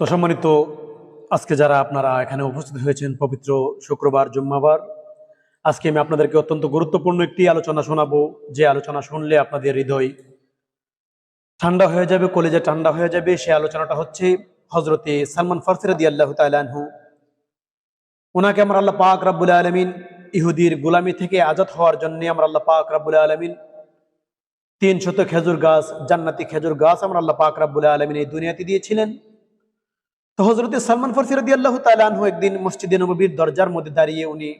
তো সম্মানিত আজকে যারা আপনারা এখানে উপস্থিত হয়েছেন, পবিত্র শুক্রবার, জুম্মাবার, আজকে আমি আপনাদেরকে অত্যন্ত গুরুত্বপূর্ণ একটি আলোচনা শোনাবো। যে আলোচনা শুনলে আপনাদের হৃদয় ঠান্ডা হয়ে যাবে, কলেজে ঠান্ডা হয়ে যাবে, সে আলোচনাটা হচ্ছে হজরতে সালমান ফারসিরাদি আল্লাহ তালহু ওনাকে আমরা আল্লাহ পাক রাব্বুল আলমিন ইহুদির গুলামি থেকে আজাদ হওয়ার জন্য আমরা আল্লাহ পাক রাব্বুল আলমিন তিন শত খেজুর গাছ, জান্নাতি খেজুর গাছ আমরা আল্লাহ পাক রাব্বুল আলমিন এই দুনিয়াতে দিয়েছিলেন। তো হজরতে সালমান ফারসি রাদি আল্লাহ তালহু একদিন মসজিদে নবীর দরজার মধ্যে দাঁড়িয়ে উনি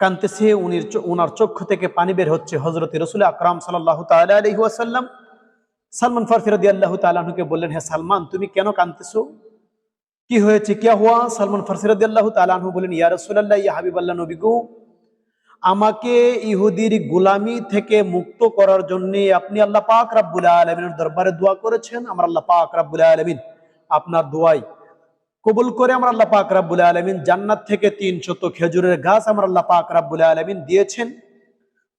কানতেছে উনির চো- উনার চক্ষু থেকে পানি বের হচ্ছে হজরত রসুল আকরাম সাল্লাহ তালা আলহি ওয়াসাল্লাম। সালমান ফারসি রাদি আল্লাহ তালহুকে বললেন হ্যাঁ সালমান, তুমি কেন কানতেছো কি হয়েছে? কে হওয়া সালমান ফারসি রাদি আল্লাহ তালহু বলেন ইয়া রসুল্লাহ ইয়া হাবিব আল্লাহ নবী গো, আমাকে ইহুদির গুলামি থেকে মুক্ত করার জন্য আপনি আল্লাহ পাক রাব্বুল আলমিনের দরবারে দোয়া করেছেন। আমার আল্লাহ পাক রাব্বুল আলমিন আপনার দোয়াই কবুল করে আমার আল্লাহ পাক রাব্বুল আলমিন জান্নাত থেকে তিন শত খেজুরের গাছ আমার আল্লাহ পাক রাব্বুল আলমিন দিয়েছেন।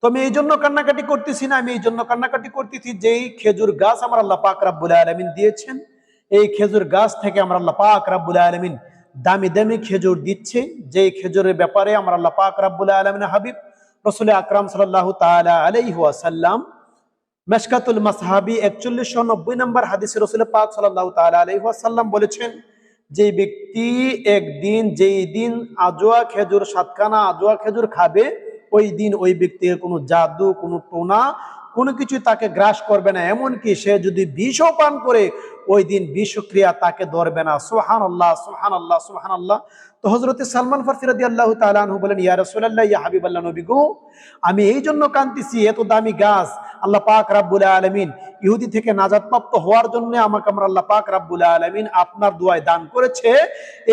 তো আমি এই জন্য কান্নাকাটি করতেছি না, আমি এই জন্য কান্নাকাটি করতেছি যেই খেজুর গাছ আমার আল্লাহ পাক রাব্বুল আলমিন দিয়েছেন, এই খেজুর গাছ থেকে আমার আল্লাহ পাক রাব্বুল আলমিন দামি দামি খেজুর দিচ্ছে, যেই খেজুরের ব্যাপারে আমার আল্লাহ পাক রাব্বুল আলমিন হাবিব রসুল আকরাম সাল্লাহ তালা আলাইহি ওয়াসাল্লাম মেশকাতুল মাসহাবি একচল্লিশশো নব্বই নম্বর হাদিসে রসুল পাক সাল্লাহ তালা আলাইহি ওয়াসাল্লাম বলেছেন যে ব্যক্তি একদিন, যেই দিন আজোয়া খেজুর সাতখানা আজোয়া খেজুর খাবে, ওই দিন ওই ব্যক্তির কোনো জাদু, কোনো টোনা, কোনো কিছু তাকে গ্রাস করবে না। এমনকি সে যদি বিষও পান করে, ওই দিন বিষক্রিয়া তাকে ধরবে না। সোহান আল্লাহ সোহান আল্লাহ সোহান আল্লাহ তো হজরত সালমান ফারসিরাদি আল্লাহ তালু বলেন, ইয়া রসুল্লাহ ইয়া হাবিব আল্লাহ নবী গো, আমি এই জন্য কান্দিছি এত দামি গাছ আল্লাহ পাক রাব্বুল আলমিন ইহুদি থেকে নাজাদপ্রাপ্ত হওয়ার জন্য আমাকে আমরা আল্লাহ পাক রাব্বুল আলমিন আপনার দোয়ায় দান করেছে।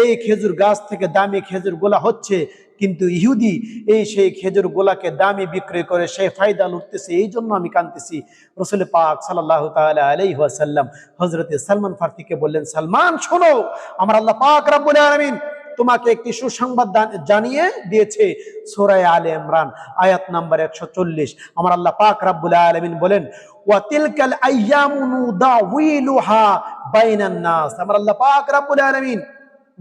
এই খেজুর গাছ থেকে দামি খেজুর গোলা হচ্ছে, কিন্তু ইহুদি এই সেই খেজুর গোলাকে দামি বিক্রয় করে সে ফায়দা লুটতেছে, এই জন্য আমি কানতেছি রসুল পাক সাল্লাহ তাআলা আলাইহি ওয়াসাল্লাম হজরতে সালমান ফার্তিকে বললেন, সালমান, শোনো, আমার আল্লাহ পাক রাব্বুল আলামিন তোমাকে একটি সুসংবাদ জানিয়ে দিয়েছে সোরায় আলে ইমরান, আয়াত নাম্বার একশো চল্লিশ। আমার আল্লাহ পাক রাব্বুল আলমিন বলেন বাইনান নাস। আমার আল্লাহ পাক রাব্বুল আলামিন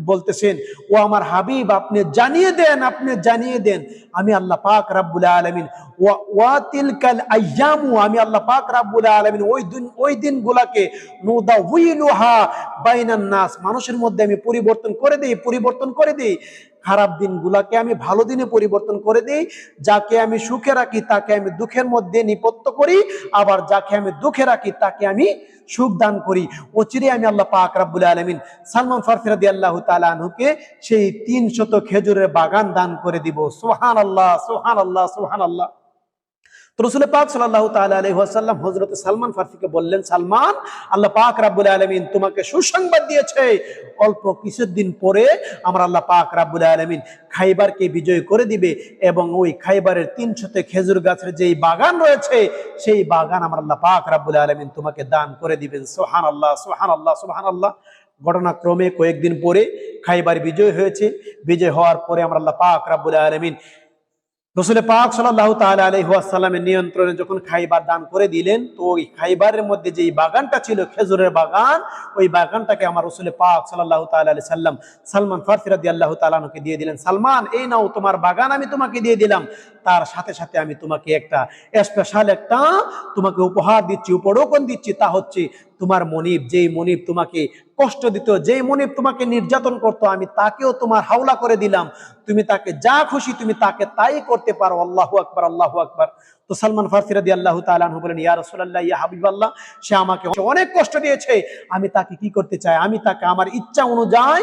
বলতেছেন, ও আমার হাবিব, আপনি জানিয়ে দেন, আপনি জানিয়ে দেন, আমি আল্লাহ পাক রাব্বুল আলমিন, ওয়া ওয়া তিলকাল আইয়ামু আমি আল্লাহ পাক রাব্বুল আলামিন ওই দিন, ওই দিনগুলাকে নুদাউইলুহা বাইনান নাস, মানুষের মধ্যে আমি পরিবর্তন করে দিই, পরিবর্তন করে দেই। খারাপ দিনগুলাকে আমি ভালো দিনে পরিবর্তন করে দিই, যাকে আমি সুখে রাখি তাকে আমি দুঃখের মধ্যে নিপত্য করি, আবার যাকে আমি দুঃখে রাখি তাকে আমি সুখ দান করি। অচিরে আমি আল্লাহ পাক রাব্বুল আলমিন সালমান ফারফিরাদি আল্লাহ তালুকে সেই তিনশত খেজুরের বাগান দান করে দিব। সোহান আল্লাহ সোহান আল্লাহ সোহান আল্লাহ রসুল পাক সাল্লাহ ওয়াসাল্লাম হযরত সালমান ফারসিকে বললেন, সালমান, আল্লাহ পাক রাব্বুল আলামিন তোমাকে সুসংবাদ দিয়েছে। অল্প কিছুদিন পরে আমরা আল্লাহ পাক রাব্বুল আলামিন খাইবারকে বিজয় করে দিবে এবং ওই খাইবারের তিনশতে খেজুর গাছের যেই বাগান রয়েছে, সেই বাগান আমার আল্লাহ পাক রাব্বুল আলামিন তোমাকে দান করে দিবেন। সোহান আল্লাহ সোহান আল্লাহ সোহান আল্লাহ ঘটনাক্রমে কয়েকদিন পরে খাইবার বিজয় হয়েছে। বিজয় হওয়ার পরে আমরা আল্লাহ পাক রাব্বুল আলামিন রসুল পাক সাল্লাহ তাআলা আলাইহি ওয়াসাল্লামের নিয়ন্ত্রণে যখন খাইবার দান করে দিলেন, তো ওই খাইবারের মধ্যে যেই বাগানটা ছিল, খেজুরের বাগান, ওই বাগানটাকে আমার রসুল পাক সাল্লাহ তাআলা আলাইহি সাল্লাম সালমান ফারসি রাদিয়াল্লাহু তাআলাকে দিয়ে দিলেন, সালমান, এই নাও তোমার বাগান আমি তোমাকে দিয়ে দিলাম। তার সাথে সাথে আমি তোমাকে একটা স্পেশাল একটা তোমাকে উপহার দিচ্ছি, উপরোকন দিচ্ছি, তা হচ্ছে তোমার মনিব, যেই মনিব তোমাকে কষ্ট দিত, যেই মনিব তোমাকে নির্যাতন করতো, আমি তাকেও তোমার হাওলা করে দিলাম। তুমি তাকে যা খুশি তুমি তাকে তাই করতে পারো। আল্লাহ আকবর আল্লাহ আকবর। তো সালমান ফারসি রাদি আল্লাহ তালু বলেন, ইয়া রসুল্লাহ ইয়া হাবিব আল্লাহ সে আমাকে অনেক কষ্ট দিয়েছে। আমি তাকে কি করতে চাই? আমি তাকে আমার ইচ্ছা অনুযায়ী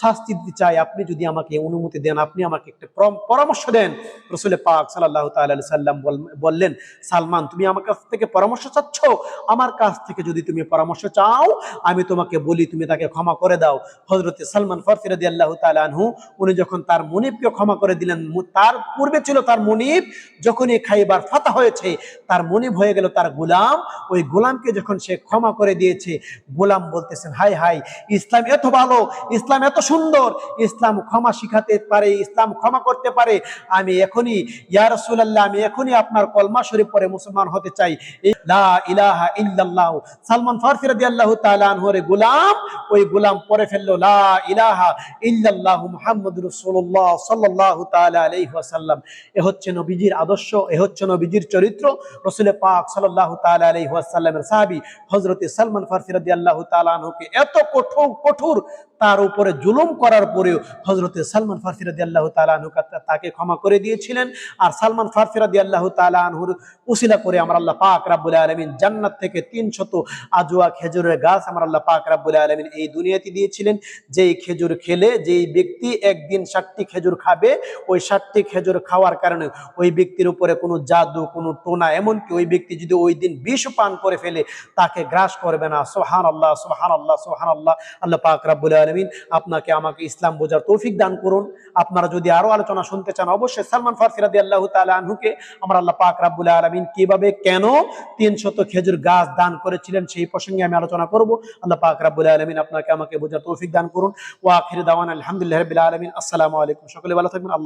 শাস্তি দিতে চাই, আপনি যদি আমাকে অনুমতি দেন, আপনি আমাকে একটা পরাম- পরামর্শ দেন। রসুল পাক সাল্লাহ তাল্লাহ সাল্লাম বললেন, সালমান, তুমি আমার কাছ থেকে পরামর্শ চাচ্ছ? আমার কাছ থেকে যদি তুমি পরামর্শ চাও, আমি তোমাকে বলি, তুমি তাকে ক্ষমা করে দাও। হজরত সালমান ফরফিরদি আল্লাহ তালু উনি যখন তার মনিবকে ক্ষমা করে দিলেন তার পূর্বে ছিল তার মনিব যখন এই খাইবার ফাতা হয়েছে, তার মনে হয়ে গেল তার গোলাম। ওই গোলামকে যখন সে ক্ষমা করে দিয়েছে, গোলাম বলতেছেন হাই হাই ইসলাম এত ভালো, ইসলাম এত সুন্দর। ইসলাম ক্ষমা শিখাতে পারে, ইসলাম ক্ষমা করতে পারে। আমি এখনই, ইয়া আমি এখনই আপনার কলমা শরীফ পরে মুসলমান হতে চাই। সালমান ওই পরে ফেলল এ হচ্ছে নবীজির আদর্শ, এ হচ্ছে নবীজির চরিত্র। রসুল পাক সাল্লাল্লাহু তাআলা সালমান ফারসি রাদিয়াল্লাহু তাআলা এত কঠোর কঠোর, তার উপরে জুলুম করার পরেও হজরতে সালমান তাআলা আনহু কা- তাকে ক্ষমা করে দিয়েছিলেন। আর সালমান ফারসি রাদিয়াল্লাহু তাআলা আনহুর উসিলা করে আমার আল্লাহ পাক রাব্বুল আলামিন জান্নাত থেকে 300 আজওয়া খেজুরের গাছ আমার আল্লাহ পাক রাব্বুল আলামিন এই দুনিয়াতে দিয়েছিলেন। যেই খেজুর খেলে যেই ব্যক্তি একদিন ষাটটি খেজুর খাবে, ওই ষাটটি খেজুর খাওয়ার কারণে ওই ব্যক্তির উপরে কোনো জাদু, কোনো টোনা, এমনকি ওই ব্যক্তি যদি ওই দিন বিষ পান করে ফেলে, তাকে গ্রাস করবে না। সোহান আল্লাহ সোহান আল্লাহ সোহান আল্লাহ আল্লাহ পাক রাব্বুল আলামিন আপনাকে আমাকে ইসলাম বোঝার তৌফিক দান করুন। আপনারা যদি আরও আলোচনা শুনতে চান, অবশ্যই সালমান ফারসি আল্লাহ আনহুকে আমার আল্লাহ পাক রাবুল আলমিন কীভাবে, কেন 300 খেজুর গাছ দান করেছিলেন সেই প্রসঙ্গে আমি আলোচনা করব। আল্লাহ পাক রাবুল আলমিন আপনাকে আমাকে বোঝার তৌফিক দান করুন। ও আখির দাওয়ান আলহামদুলিল্লাহ আলমিন আলামিন। আসসালামু আলাইকুম। সকলে ভালো থাকবেন। আল্লাহ